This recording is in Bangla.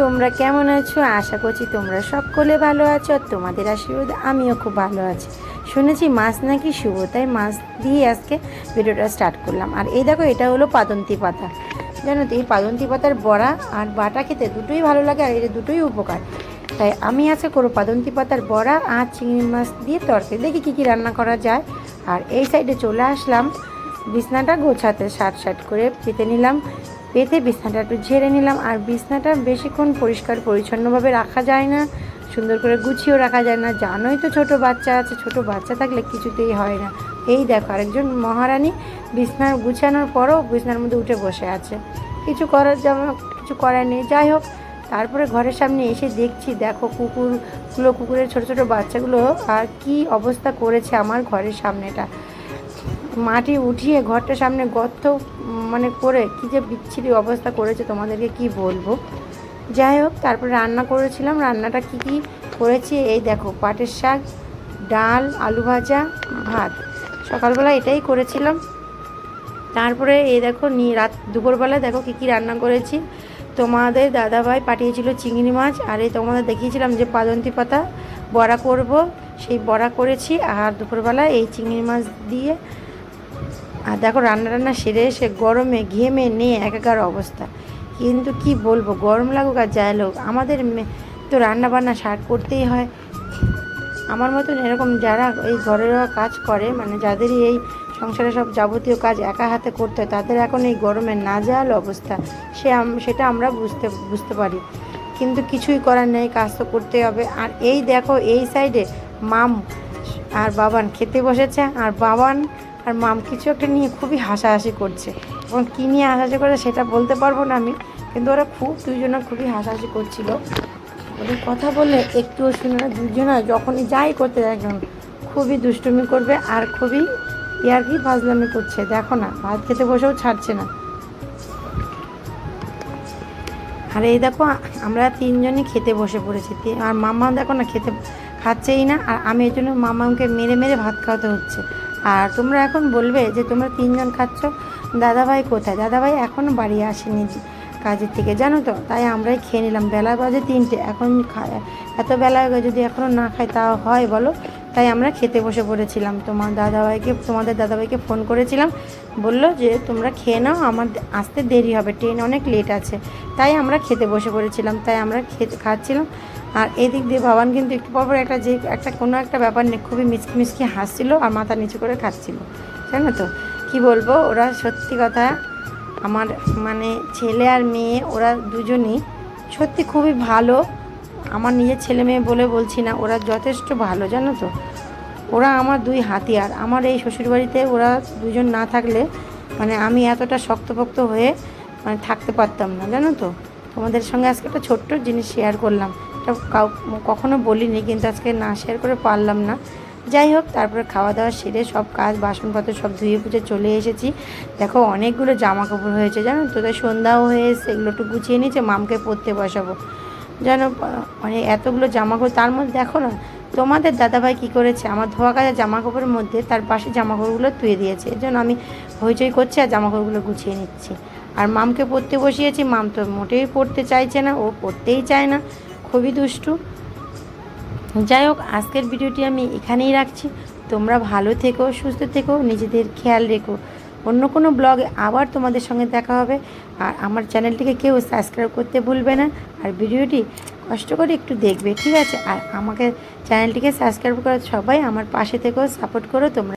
তোমরা কেমন আছো? আশা করছি তোমরা সকলে ভালো আছো আর তোমাদের আশীর্বাদ আমিও খুব ভালো আছি। শুনেছি মাছ নাকি শুভ, তাই মাছ দিয়ে আজকে ভিডিওটা স্টার্ট করলাম। আর এই দেখো, এটা হলো পাদন্তি পাতা। জানো তো, এই পাদন্তি পাতার বড়া আর বাটা খেতে দুটোই ভালো লাগে আর এটা দুটোই উপকার। তাই আমি আজকে করব পাদন্তি পাতার বড়া আর চিংড়ি মাছ দিয়ে তরকারি। দেখি কী কী রান্না করা যায়। আর এই সাইডে চলে আসলাম, বিছনাটা গোছাতে শার্ট শার্ট করে পেতে নিলাম। পেতে বিছনাটা একটু ঝেড়ে নিলাম। আর বিছনাটা বেশিক্ষণ পরিষ্কার পরিচ্ছন্নভাবে রাখা যায় না। সুন্দর করে গুছিয়েও রাখা যায় না। জানোই তো ছোট বাচ্চা আছে, ছোট বাচ্চা থাকলে কিছুতেই হয় না। এই দেখো, আরেকজন মহারানী বিছনা গুছানোর পরও বিছনার মধ্যে উঠে বসে আছে। কিছু করার যেমন কিছু করার নেই। যাই হোক, তারপরে ঘরের সামনে এসে দেখছি, দেখো কুকুরগুলো, কুকুরের ছোট ছোট বাচ্চাগুলো আর কি অবস্থা করেছে আমার ঘরের সামনেটা। মাটি উঠিয়ে ঘরটার সামনে গর্ত মানে করে কি যে বিচ্ছিরি অবস্থা করেছে তোমাদেরকে কি বলব? যাই হোক, তারপরে রান্না করেছিলাম। রান্নাটা কি কি করেছি? এই দেখো, পাটের শাক, ডাল, আলু ভাজা, ভাত। সকালবেলা এটাই করেছিলাম। তারপরে এই দেখো, নি, রাত, দুপুরবেলা দেখো কী কী রান্না করেছি। তোমাদের দাদাভাই পাঠিয়েছিল চিংড়ি মাছ, আর এই তোমাদের দেখিয়েছিলাম যে পাদন্তি পাতা। বড়া করব, সেই বড়া করেছি, আর দুপুরবেলা এই চিংড়ি মাছ দিয়ে আর দেখো রান্না রান্না সেরে এসে গরমে, ঘেমে, নিয়ে একাকার অবস্থা। কিন্তু কি বলব, গরম লাগুক আর যাই লোক আমাদের তো রান্না বান্না শার্ট করতেই হয়। আমার মতন এরকম যারা এই ঘরের কাজ করে মানে যাদেরই এই সংসারে সব যাবতীয় কাজ একা হাতে করতে হয়, তাদের এখন এই গরমে না নাজেহাল অবস্থা। সে সেটা আমরা বুঝতে বুঝতে পারি। কিন্তু কিছুই করার নেই, কাজ তো করতে হবে। আর এই দেখো, এই সাইডে মাম আর বাবান খেতে বসেছে, আর বাবান আর মাম কিছু একটা নিয়ে খুবই হাসাহাসি করছে। এবং কী নিয়ে হাসাহাসি করে সেটা বলতে পারব না আমি, কিন্তু ওরা খুব দুজনে খুবই হাসাহাসি করছিল। ওদের কথা বললে একটুও শুনে না দুজনে যখনই যাই করতে দেখবেন খুবই দুষ্টুমি করবে আর খুবই ইয়ার ইয়ার্কি ফাজলামি করছে। দেখো না, ভাত খেতে বসেও ছাড়ছে না। আর এই দেখো, আমরা তিনজনই খেতে বসে পড়েছি। আর মামা দেখো না, খেতে খাচ্ছেই না। আর আমি এই জন্য মামাকে মেরে মেরে ভাত খাওয়াতে হচ্ছে। আর তোমরা এখন বলবে যে তোমরা তিনজন খাচ্ছ, দাদাভাই কোথায়? দাদাভাই এখনও বাড়ি আসেনি কাজের থেকে, জানো তো? তাই আমরাই খেয়ে নিলাম। বেলা বাজে তিনটে, এখন এত বেলা হয়ে যদি এখনও না খাই তাও হয় বলো? তাই আমরা খেতে বসে পড়েছিলাম। তোমার দাদাভাইকে, তোমাদের দাদাভাইকে ফোন করেছিলাম। বলল যে তোমরা খেয়ে নাও, আমার আসতে দেরি হবে ট্রেন অনেক লেট আছে। তাই আমরা খেতে বসে পড়েছিলাম, তাই আমরা খেতে, খাচ্ছিলাম। আর এদিক দিয়ে বাবান কিন্তু একটু পর পর একটা যে একটা কোনো একটা ব্যাপার নিয়ে খুবই মিচকি মিচকি হাসছিল আর মাথা নিচু করে খাচ্ছিল। জানো তো? কি বলব? ওরা সত্যি কথা আমার মানে ছেলে আর মেয়ে ওরা দুজনই সত্যি খুবই ভালো। আমার নিজের ছেলে মেয়ে বলে বলছি না, ওরা যথেষ্ট ভালো, জানো তো? ওরা আমার দুই হাতিয়ার। আমার এই শ্বশুরবাড়িতে ওরা দুজন না থাকলে মানে আমি এতটা শক্তপোক্ত হয়ে মানে থাকতে পারতাম না, জানো তো? তোমাদের সঙ্গে আজকে একটা ছোট্ট জিনিস শেয়ার করলাম। এটা কাউ, কখনো বলিনি, কিন্তু আজকে না শেয়ার করে পারলাম না। যাই হোক, তারপরে খাওয়া দাওয়া সেরে সব কাজ, বাসনপত্র সব ধুয়ে পুজো চলে এসেছি। দেখো, অনেকগুলো জামা কাপড় হয়েছে, জানো তো? তাই সন্ধ্যাও হয়ে এসে এগুলো একটু গুছিয়ে নিয়েছে, মামকে পরতে বসাবো। যেন মানে এতগুলো জামা কাপড় তার মধ্যে দেখো না, তোমাদের দাদাভাই কী করেছে? আমার ধোয়া কাজা জামা কাপড়ের মধ্যে তার পাশে জামা কাপড়গুলো তুলে দিয়েছে। এর জন্য আমি হইচই করছি আর জামা কাপড়গুলো গুছিয়ে নিচ্ছি। আর মামকে পড়তে বসিয়েছি, মাম তো মোটেই পড়তে চাইছে না, ও পড়তেই চায় না। খুবই দুষ্টু। যাই হোক আজকের ভিডিওটি আমি এখানেই রাখছি। তোমরা ভালো থেকো, সুস্থ থেকো, নিজেদের খেয়াল রেখো। অন্য কোনো ব্লগে আবার তোমাদের সঙ্গে দেখা হবে। আর আমার চ্যানেলটিকে কেউ সাবস্ক্রাইব করতে ভুলবে না। আর ভিডিওটি কষ্ট করে একটু দেখবে, ঠিক আছে? আর আমাকে চ্যানেলটিকে সাবস্ক্রাইব করে সবাই আমার পাশে থেকেও সাপোর্ট করো তোমরা।